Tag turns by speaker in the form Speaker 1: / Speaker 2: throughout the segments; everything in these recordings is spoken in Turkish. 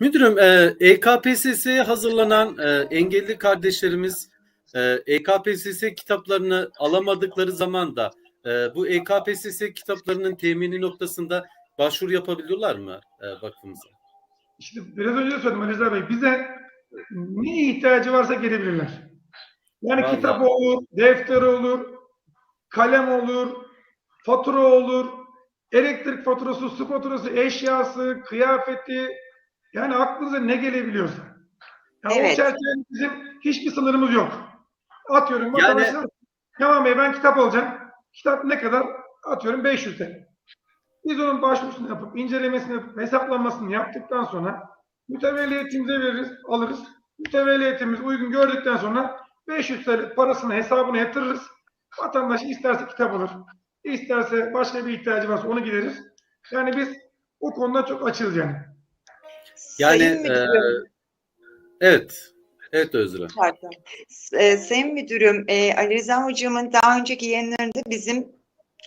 Speaker 1: Müdürüm, e, EKPSS'ye hazırlanan e, engelli kardeşlerimiz e, EKPSS kitaplarını alamadıkları zaman da e, bu EKPSS kitaplarının temini noktasında başvuru yapabiliyorlar mı e, vakfımıza?
Speaker 2: İşte biraz önce söyledim Ali Rıza Bey. Bize ne ihtiyacı varsa gelebilirler. Yani
Speaker 1: Vallahi.
Speaker 2: kitap olur, defter olur, kalem olur, fatura olur, elektrik faturası, su faturası, eşyası, kıyafeti, yani aklınıza ne gelebiliyorsa. Yani
Speaker 3: Evet.
Speaker 2: O çerçevede bizim hiçbir sınırımız yok. Atıyorum
Speaker 1: Yani-
Speaker 2: vatandaşlar, Yaman Bey ben kitap alacağım. Kitap ne kadar? Atıyorum 500 TL. Biz onun başvurusunu yapıp, incelemesini yapıp, hesaplanmasını yaptıktan sonra mütevelliyetimize veririz, alırız. Mütevelliyetimiz uygun gördükten sonra 500 TL parasını hesabına yatırırız. Vatandaş isterse kitap alır, isterse başka bir ihtiyacı varsa onu gideriz. Yani biz o konuda çok açığız yani.
Speaker 1: Yani e, evet, evet Özlem.
Speaker 3: pardon. E, Sayın Müdürüm, e, Ali Rıza Hocam'ın daha önceki yayınlarında bizim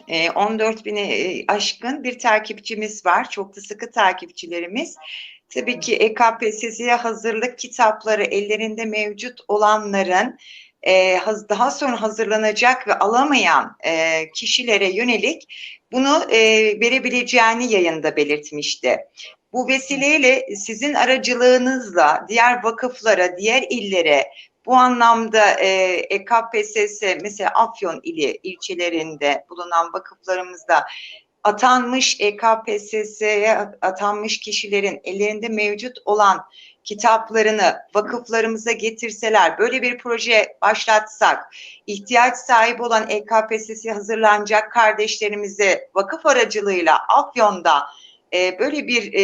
Speaker 3: e, 14 bine e, aşkın bir takipçimiz var. Çok da sıkı takipçilerimiz. Tabii ki EKPSS'ye hazırlık kitapları ellerinde mevcut olanların e, daha sonra hazırlanacak ve alamayan e, kişilere yönelik bunu e, verebileceğini yayında belirtmişti. Bu vesileyle sizin aracılığınızla diğer vakıflara, diğer illere bu anlamda e, EKPSS mesela Afyon ili ilçelerinde bulunan vakıflarımızda atanmış EKPSS'ye atanmış kişilerin ellerinde mevcut olan kitaplarını vakıflarımıza getirseler, böyle bir proje başlatsak, ihtiyaç sahibi olan EKPSS'ye hazırlanacak kardeşlerimize vakıf aracılığıyla Afyon'da e, böyle bir e,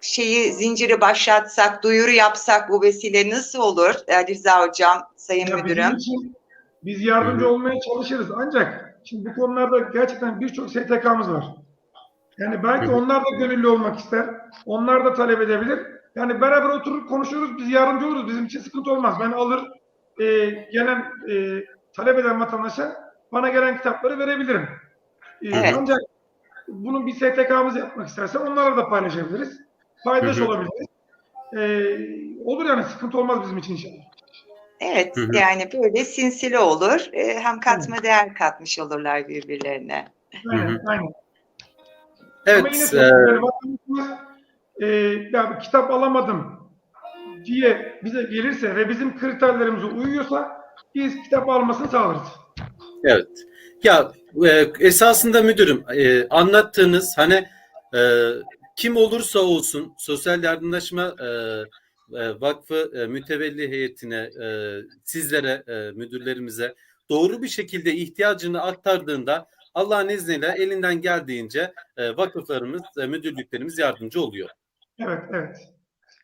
Speaker 3: şeyi zinciri başlatsak, duyuru yapsak bu vesile nasıl olur? Ali Rıza Hocam, Sayın
Speaker 2: Ya
Speaker 3: Müdürüm.
Speaker 2: bizim için biz yardımcı olmaya çalışırız. Ancak şimdi bu konularda gerçekten birçok STK'mız var. Yani belki onlar da gönüllü olmak ister. Onlar da talep edebilir. Yani beraber oturup konuşuruz. Biz yardımcı oluruz. Bizim için sıkıntı olmaz. Ben alır e, gelen e, talep eden vatandaşa bana gelen kitapları verebilirim. E,
Speaker 3: Evet.
Speaker 2: Ancak bunun bir STK'mız yapmak isterse onlara da paylaşabiliriz. Paydaş
Speaker 1: Hı hı.
Speaker 2: olabiliriz. E, olur yani sıkıntı olmaz bizim için inşallah.
Speaker 3: Evet,
Speaker 1: Hı hı.
Speaker 3: yani böyle sinsili olur. E, hem katma değer katmış olurlar birbirlerine.
Speaker 2: Aynen,
Speaker 1: Hı hı.
Speaker 2: aynen. Ama
Speaker 1: Evet,
Speaker 2: yine
Speaker 1: e,
Speaker 2: e, ya kitap alamadım diye bize gelirse ve bizim kriterlerimize uyuyorsa biz kitap almasını sağlarız.
Speaker 1: Evet. Ya e, esasında müdürüm e, anlattığınız hani e, kim olursa olsun sosyal yardımlaşma e, e, vakfı e, mütevelli heyetine e, sizlere e, müdürlerimize doğru bir şekilde ihtiyacını aktardığında Allah'ın izniyle elinden geldiğince e, vakıflarımız, e, müdürlüklerimiz yardımcı oluyor.
Speaker 2: Evet, evet.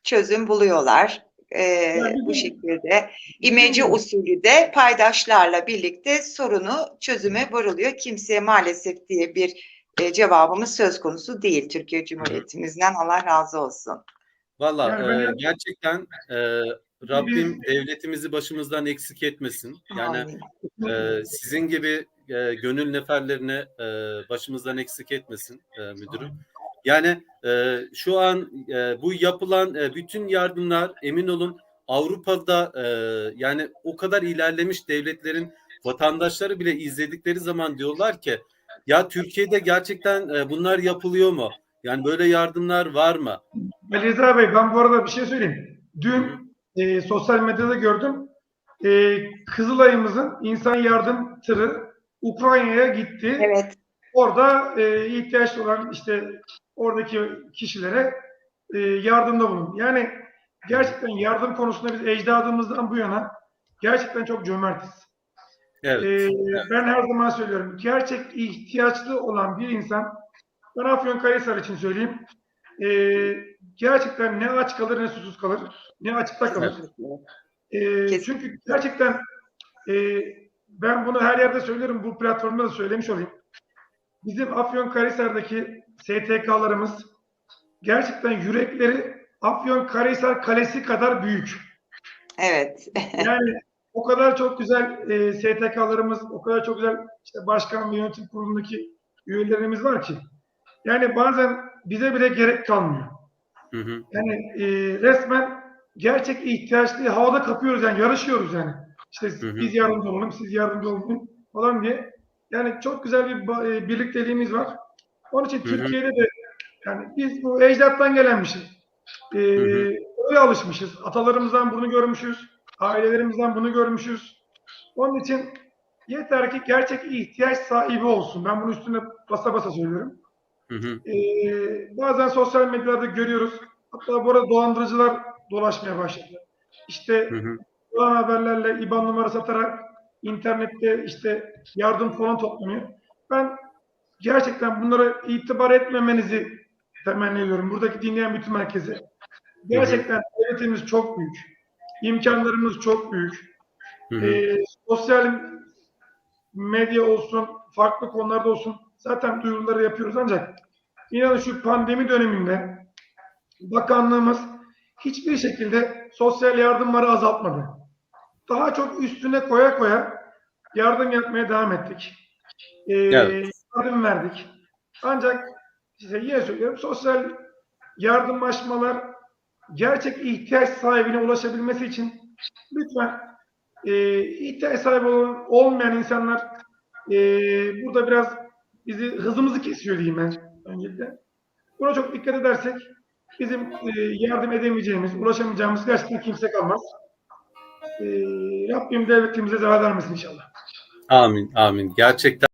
Speaker 3: Çözüm buluyorlar. E,
Speaker 2: Yani
Speaker 3: bu şekilde imece usulü de paydaşlarla birlikte sorunu çözüme varılıyor. Kimseye maalesef diye bir e, cevabımız söz konusu değil Türkiye Cumhuriyetimizden. Allah razı olsun.
Speaker 1: Valla e, gerçekten e, Rabbim devletimizi başımızdan eksik etmesin. Yani. Ee, sizin gibi e, gönül neferlerini e, başımızdan eksik etmesin e, müdürüm. Yani e, şu an e, bu yapılan e, bütün yardımlar emin olun Avrupa'da e, yani o kadar ilerlemiş devletlerin vatandaşları bile izledikleri zaman diyorlar ki ya Türkiye'de gerçekten e, bunlar yapılıyor mu? Yani böyle yardımlar var mı?
Speaker 2: Ali Rıza Bey ben bu arada bir şey söyleyeyim. Dün e, sosyal medyada gördüm. E, Kızılay'ımızın insan yardım tırı Ukrayna'ya gitti.
Speaker 3: Evet,
Speaker 2: Orada e, ihtiyaç olan işte oradaki kişilere e, yardımda bulun. Yani gerçekten yardım konusunda biz ecdadımızdan bu yana gerçekten çok cömertiz.
Speaker 1: Evet.
Speaker 2: E, ben her zaman söylüyorum. Gerçek ihtiyaçlı olan bir insan ben Afyonkarahisar için söyleyeyim. e, gerçekten ne aç kalır ne susuz kalır. Ne açıkta kalır. E, çünkü gerçekten e, ben bunu her yerde söylüyorum. Bu platformda da söylemiş olayım. Bizim Afyonkarahisar'daki STK'larımız gerçekten yürekleri Afyonkarahisar Kalesi kadar büyük.
Speaker 3: evet.
Speaker 2: Yani o kadar çok güzel e, STK'larımız, o kadar çok güzel işte başkan ve yönetim kurulundaki üyelerimiz var ki. Yani bazen bize bile gerek kalmıyor.
Speaker 1: Hı hı.
Speaker 2: Yani e, resmen gerçek ihtiyaçları havada kapıyoruz yani yarışıyoruz yani. İşte
Speaker 1: Hı hı.
Speaker 2: biz yardımcı olalım, siz yardımcı olun falan diye. Yani çok güzel bir e, birlikteliğimiz var. Onun için
Speaker 1: hı.
Speaker 2: Türkiye'de de yani biz bu ecdattan gelen bir şey. E,
Speaker 1: hı.
Speaker 2: Öyle alışmışız. Atalarımızdan bunu görmüşüz. Ailelerimizden bunu görmüşüz. Onun için yeter ki gerçek ihtiyaç sahibi olsun. Ben bunu üstüne basa basa söylüyorum.
Speaker 1: Hı hı.
Speaker 2: Ee, bazen sosyal medyada görüyoruz. Hatta bu arada dolandırıcılar dolaşmaya başladı. İşte
Speaker 1: Hı hı.
Speaker 2: yalan haberlerle IBAN numarası satarak internette işte yardım falan toplanıyor. Ben gerçekten bunlara itibar etmemenizi temenni ediyorum. Buradaki dinleyen bütün merkeze. Gerçekten devletimiz çok büyük. İmkanlarımız çok büyük.
Speaker 1: Hı hı.
Speaker 2: Ee, sosyal medya olsun, farklı konularda olsun zaten duyuruları yapıyoruz ancak inanın şu pandemi döneminde bakanlığımız hiçbir şekilde sosyal yardımları azaltmadı. Daha çok üstüne koya koya yardım yapmaya devam ettik. Ee,
Speaker 1: Evet.
Speaker 2: Yardım verdik. Ancak size yine söylüyorum sosyal yardımlaşmalar gerçek ihtiyaç sahibine ulaşabilmesi için lütfen e, ihtiyaç sahibi olan, olmayan insanlar e, burada biraz bizi hızımızı kesiyor diyeyim ben öncelikle. Buna çok dikkat edersek bizim e, yardım edemeyeceğimiz, ulaşamayacağımız gerçekten kimse kalmaz. E, Rabbim devletimize zeval vermesin inşallah.
Speaker 1: Amin. Amin. Gerçekten